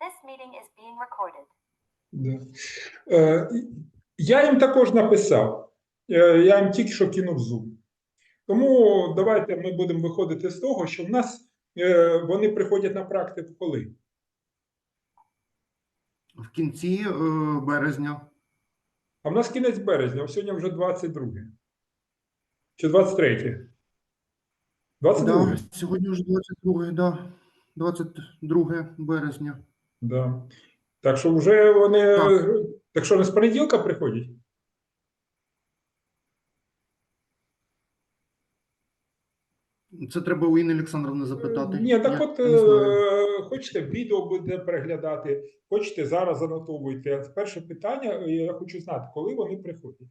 This meeting is being recorded. Да. Е, я їм також написав. Е, я їм тільки що кинув Zoom. Тому давайте ми будемо виходити з того, що в нас е, вони приходять на практику коли? В кінці е, березня. А в нас кінець березня, а сьогодні вже 22. Чи 23? 22. Да, сьогодні вже 22, да. 22 березня. Да. Так що вже вони. Так. Так що не з понеділка приходять? Це треба у Інни Олександровни запитати. Ні, так Я от не знаю. е, хочете відео буде переглядати, хочете зараз занотовуйте. Перше питання, я хочу знати, коли вони приходять.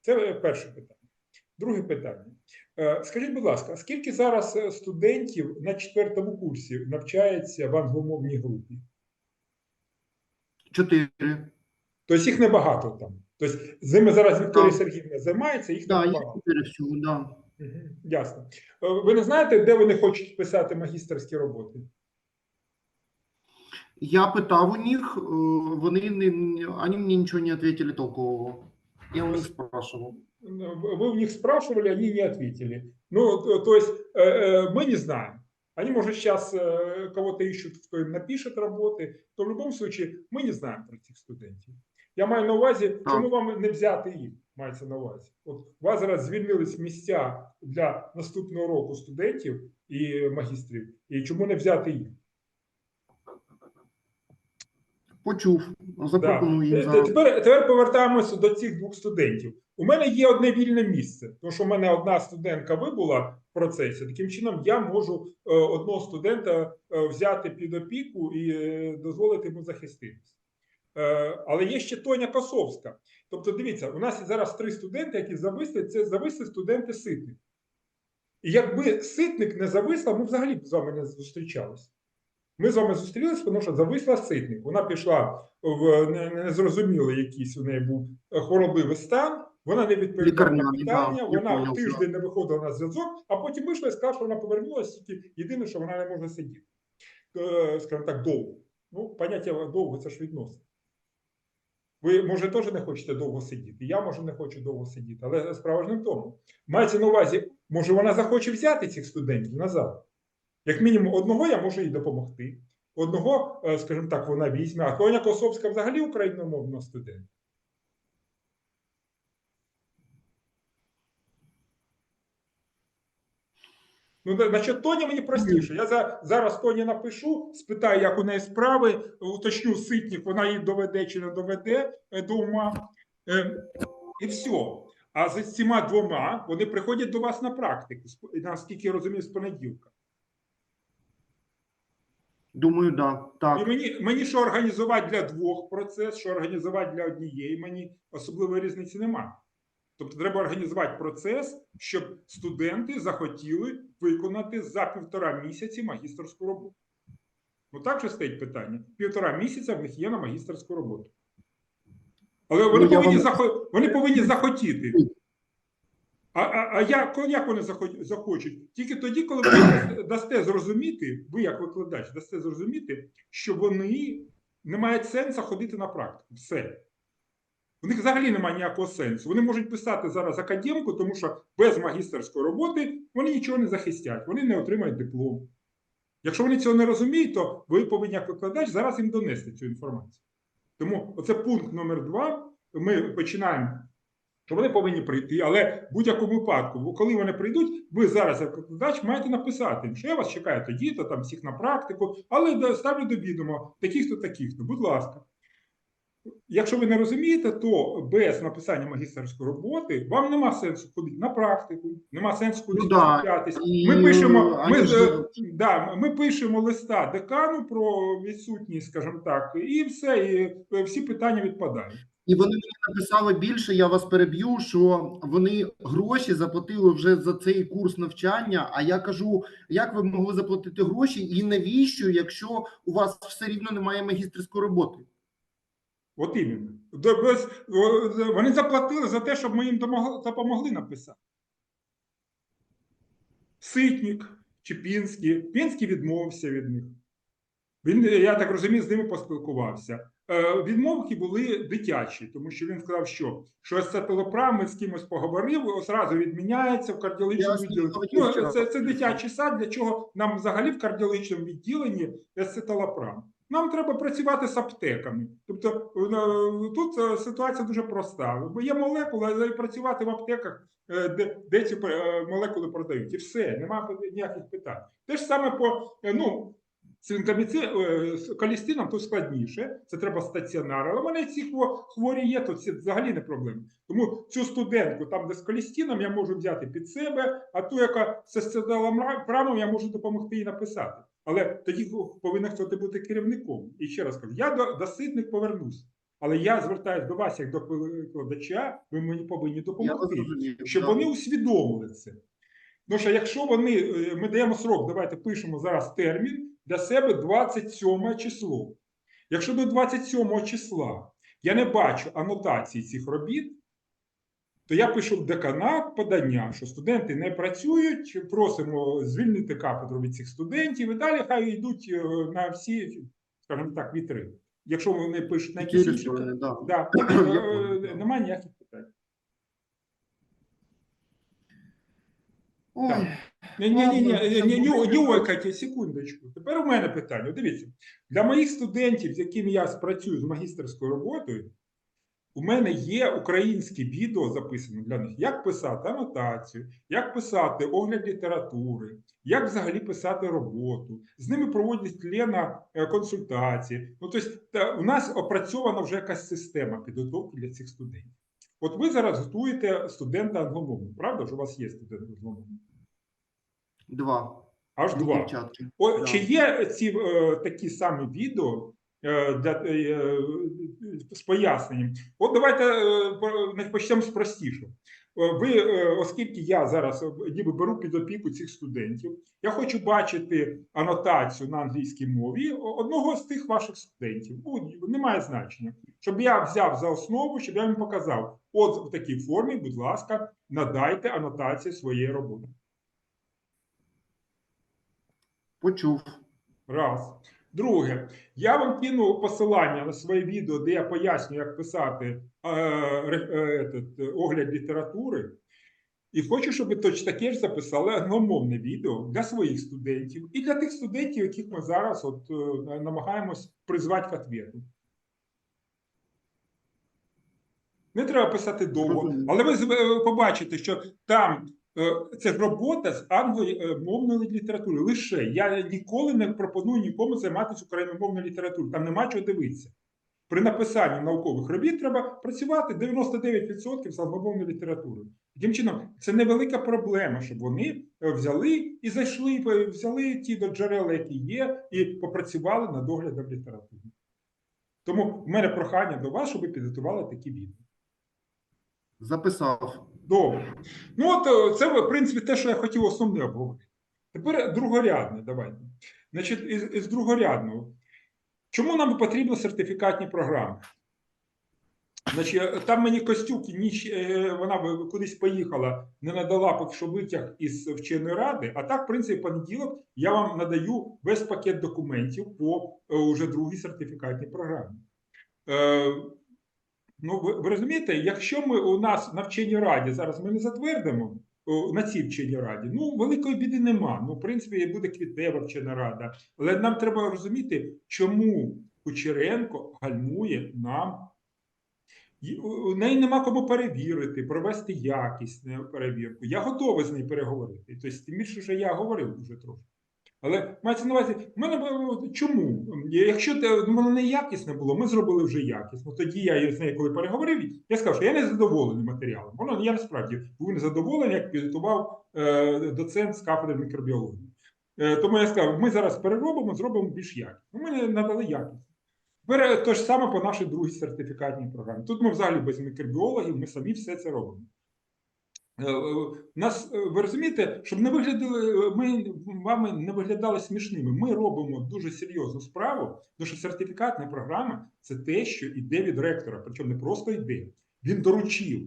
Це перше питання. Друге питання. Е, Скажіть, будь ласка, скільки зараз е, студентів на четвертому курсі навчається в англомовній групі? Чотири. Тобто їх небагато там. Тобто з ними зараз Вікторія Так. Сергіївна займається, їх Да, їх небагато. чотири всього, да. Мгм, Ясно. Е, Ви не знаєте, де вони хочуть писати магістерські роботи? Я питав у них, е, вони не, вони мені нічого не відповіли толкового. Я у них спрашивав. Вы у них спрашивали, они не ответили. Ну, то, то есть э, э, мы не знаем. Они, может, сейчас э, кого-то ищут, кто им напишет работы, то в любом случае мы не знаємо про цих студентів. Я маю на увазі, чому вам не взяти їх, мається на увазі. От у вас зараз звільнились місця для наступного року студентів і магістрів, і чому не взяти їх? Почув, запропоную їм Е, зараз. Тепер, тепер повертаємося до цих двох студентів. У мене є одне вільне місце, тому що в мене одна студентка вибула в процесі. Таким чином, я можу е, одного студента е, взяти під опіку і дозволити йому захиститися. Але є ще Тоня Косовська. Тобто, дивіться, у нас є зараз три студенти, які зависли, це зависли студенти ситник. І якби ситник не зависла, ми взагалі б з вами не зустрічалися. Ми з вами зустрілися, тому що зависла ситник. Вона пішла в не- не- незрозумілий якийсь у неї був хворобливий стан. Вона не відповідала на питання, вона тиждень не виходила на зв'язок, а потім вийшла і сказала, що вона повернулася тільки єдине, що вона не може сидіти. Е, Скажімо так, довго. Ну, поняття довго це ж відносно. Ви, може, теж не хочете довго сидіти. Я, може, не хочу довго сидіти, але справа ж не в тому. Мається на увазі, може, вона захоче взяти цих студентів назад. Як мінімум, одного я можу їй допомогти. Одного, е, скажімо так, вона візьме. А Тоня Косовська взагалі україномовна студент. Ну, значить, Тоні мені простіше. Я за, зараз Тоні напишу, спитаю, як у неї справи, уточню ситник, вона її доведе чи не доведе до ума. Е, і все. А з цими двома вони приходять до вас на практику, наскільки я розумію, з понеділка. Думаю, да. І Так. мені, мені що організувати для двох процес, що організувати для однієї, мені особливої різниці немає. Тобто треба організувати процес, щоб студенти захотіли виконати за півтора місяці магістерську роботу. Ну так же стоїть питання. Півтора місяця в них є на магістерську роботу. Але вони, Ну, повинні, вам- захо- вони повинні захотіти. А, а, а як, як вони захочуть? Тільки тоді, коли ви дасте- зрозуміти, ви як викладач, дасте зрозуміти, що вони не мають сенсу ходити на практику. Все. У них взагалі немає ніякого сенсу. Вони можуть писати зараз академку, тому що без магістерської роботи вони нічого не захистять, вони не отримають диплом. Якщо вони цього не розуміють, то ви повинні як викладач зараз їм донести цю інформацію. Тому оце пункт номер два. Ми починаємо що вони повинні прийти, але в будь-якому випадку, коли вони прийдуть, ви зараз, як викладач, маєте написати, що я вас чекаю тоді, то там всіх на практику, але ставлю до відома таких-то, таких-то, будь ласка. Якщо ви не розумієте, то без написання магістерської роботи вам нема сенсу ходити на практику, нема сенсу кудись Ну да, Ми пишемо, ми, ж- да, ми пишемо листа декану про відсутність, скажімо так, і все, і е, всі питання відпадають. І вони мені написали більше, я вас переб'ю, що вони гроші заплатили вже за цей курс навчання. А я кажу, як ви могли заплатити гроші і навіщо, якщо у вас все рівно немає магістерської роботи? От іменно. До- без- о, Вони заплатили за те, щоб ми їм допомогли написати. Ситник чи Пінський. Пінський відмовився від них. Він, я так розумію, з ними поспілкувався. Е, відмовки були дитячі, тому що він сказав, що, що ацетилопрам, ми з кимось поговорив, одразу відміняється в кардіологічному відділенні. Ну, це, це дитячий сад, для чого нам взагалі в кардіологічному відділенні ацетилопрам. Нам треба працювати з аптеками. Тобто е, тут е, ситуація дуже проста. Бо є молекули, але працювати в аптеках, де, де ці молекули продають. І все, немає ніяких питань. Те ж саме по ну, з колістином то складніше, це треба стаціонар. Але в мене ці хворі є, то це взагалі не проблема. Тому цю студентку, там, де з колістином, я можу взяти під себе, а ту, яка з сцедаломрамом, я можу допомогти їй написати. Але тоді повинен хтось бути керівником. І ще раз кажу, я до, до ситних повернусь. Але я звертаюся до вас як до викладача, ви мені повинні допомогти щоб вони усвідомили це. Тому що якщо вони, е, ми даємо срок, давайте пишемо зараз термін для себе 27 число. Якщо до 27 числа я не бачу анотації цих робіт, то я пишу в деканат подання, що студенти не працюють, просимо звільнити кафедру від цих студентів і далі хай йдуть е, на всі, скажімо так, вітри. Якщо вони пишуть на якісь інші, да. да, Я е, понял. немає ніяких питань. Ой, Ні, ні, ні, ні, ні, ні, секундочку. Тепер у мене питання. Дивіться, для моїх студентів, з якими я спрацюю з магістерською роботою, у мене є українське відео записане для них, як писати анотацію, як писати огляд літератури, як взагалі писати роботу. З ними проводять Лена е, консультації. Ну, тобто, у нас опрацьована вже якась система підготовки для цих студентів. От ви зараз готуєте студента англомовного, правда ж у вас є студент англомовний? Два. Аж Дві два. дівчатки. О, Да. Чи є ці е, такі самі відео е, для, е, з поясненням? От давайте е, почнемо з простішого. Е, Ви, е, оскільки я зараз е, ніби беру під опіку цих студентів, я хочу бачити анотацію на англійській мові одного з тих ваших студентів. Ну, немає значення. Щоб я взяв за основу, щоб я їм показав. От в такій формі, будь ласка, надайте анотацію своєї роботи. Почув. Раз. Друге, я вам кину посилання на своє відео, де я пояснюю, як писати е, е, е, огляд літератури. І хочу, щоб ви точно таке ж записали англомовне відео для своїх студентів і для тих студентів, яких ми зараз от, е, намагаємось призвати к ответу. Не треба писати довго, але ви е, побачите, що там це ж робота з англомовної літератури. Лише я ніколи не пропоную нікому займатися україномовною літературою. Там нема чого дивитися. При написанні наукових робіт треба працювати 99% з англомовною літературою. Таким чином, це невелика проблема, щоб вони е, взяли і зайшли, е, взяли ті до джерела, які є, і попрацювали над оглядом літератури. Тому в мене прохання до вас, щоб ви підготували такі відео. Записав. Добре. Ну, от е, це, в принципі, те, що я хотів основне обговорити. Тепер другорядне, давайте. Значить, із, із другорядного. Чому нам потрібні сертифікатні програми? Значить, е, там мені Костюк, ніч, е, вона кудись поїхала, не надала поки що витяг із вченої ради. А так, в принципі, понеділок я вам надаю весь пакет документів по уже другій сертифікатній програмі. Ну, ви, ви розумієте, якщо ми у нас на вченій раді зараз ми не затвердимо на цій вченій раді, ну великої біди нема. Ну, в принципі, буде квітнева вчена рада. Але нам треба розуміти, чому Кучеренко гальмує нам. У неї нема кому перевірити, провести якісну перевірку. Я готовий з нею переговорити. Тобто, тим більше, що я говорив дуже трошки. Але мається на увазі, мене чому? Якщо те ну, воно не якісне було, ми зробили вже якісно. Тоді я з нею, коли переговорив, я сказав, що я не задоволений матеріалом. Воно я насправді був незадоволений, як підготував е, доцент з кафедри мікробіології. Е, тому я сказав, ми зараз переробимо, зробимо більш якісно. Ну, Ми надали якість. Тепер те ж саме по нашій другій сертифікатній програмі. Тут ми взагалі без мікробіологів, ми самі все це робимо. Е, е, Нас, е, ви розумієте, щоб не виглядали, ми вами не виглядали смішними. Ми робимо дуже серйозну справу, тому що сертифікатна програма це те, що йде від ректора. Причому не просто йде. Він доручив.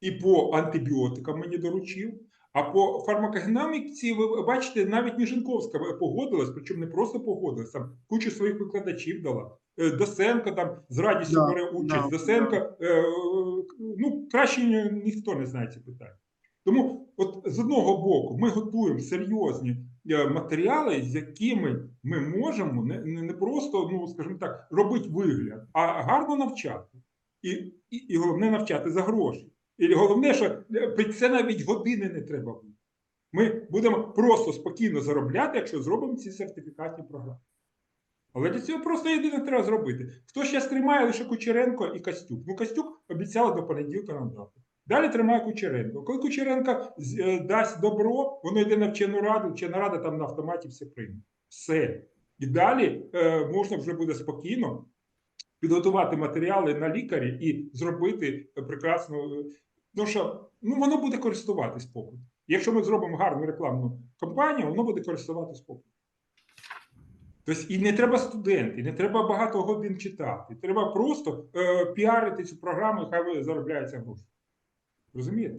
І по антибіотикам мені доручив, А по фармакогеноміці, ви бачите, навіть Міжинковська погодилась, причому не просто погодилась, там кучу своїх викладачів дала. Досенко там з радістю Да, бере участь. да, Досенко, е, ну, краще ні- ніхто не знає ці питання. Тому, от з одного боку, ми готуємо серйозні е, матеріали, з якими ми можемо не, не, просто, ну скажімо так, робити вигляд, а гарно навчати. І, і, і головне навчати за гроші. І головне, що е, це навіть години не треба буде. Ми будемо просто спокійно заробляти, якщо зробимо ці сертифікатні програми. Але для цього просто єдине треба зробити. Хто ще тримає лише Кучеренко і Костюк. Ну, Костюк обіцяли до понеділка нам дати. Далі тримає Кучеренко. Коли Кучеренко е, дасть добро, воно йде на вчену раду, вчена рада там на автоматі все прийме. Все. І далі е, можна вже буде спокійно підготувати матеріали на лікарі і зробити прекрасну. Ну що ну воно буде користуватись попит. Якщо ми зробимо гарну рекламну кампанію, воно буде користуватись попит. Тобто і не треба студенти, не треба багато годин читати. Треба просто е, піарити цю програму, і хай ви заробляється гроші. Розумієте?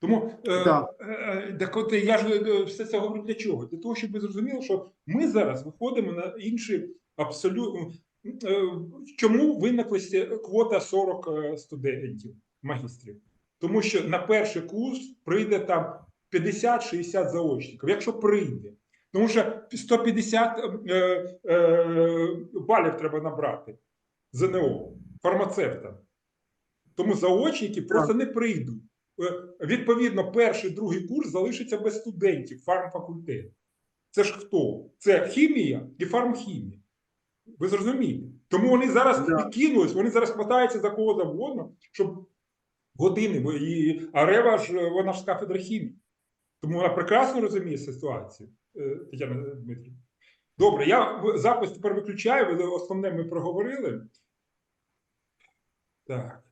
Тому е, Так. е, так от я ж е, все це говорю для чого? Для того, щоб ви зрозуміли, що ми зараз виходимо на інші абсолютно. Е, Чому виниклася квота 40 е, студентів, магістрів? Тому що на перший курс прийде там 50-60 заочників, якщо прийде. Тому що 150 е, е, балів треба набрати ЗНО, фармацевта. Тому заочники просто не прийдуть. Е, Відповідно, перший другий курс залишиться без студентів фармфакультету. Це ж хто? Це хімія і фармхімія. Ви зрозумієте? Тому вони зараз Да. вони зараз хватаються за кого завгодно, щоб години. І Арева ж е, вона ж з кафедри хімії. Тому вона прекрасно розуміє ситуацію, е, Тетяна Дмитрівна. Добре, я запис тепер виключаю, але основне ми проговорили. Так.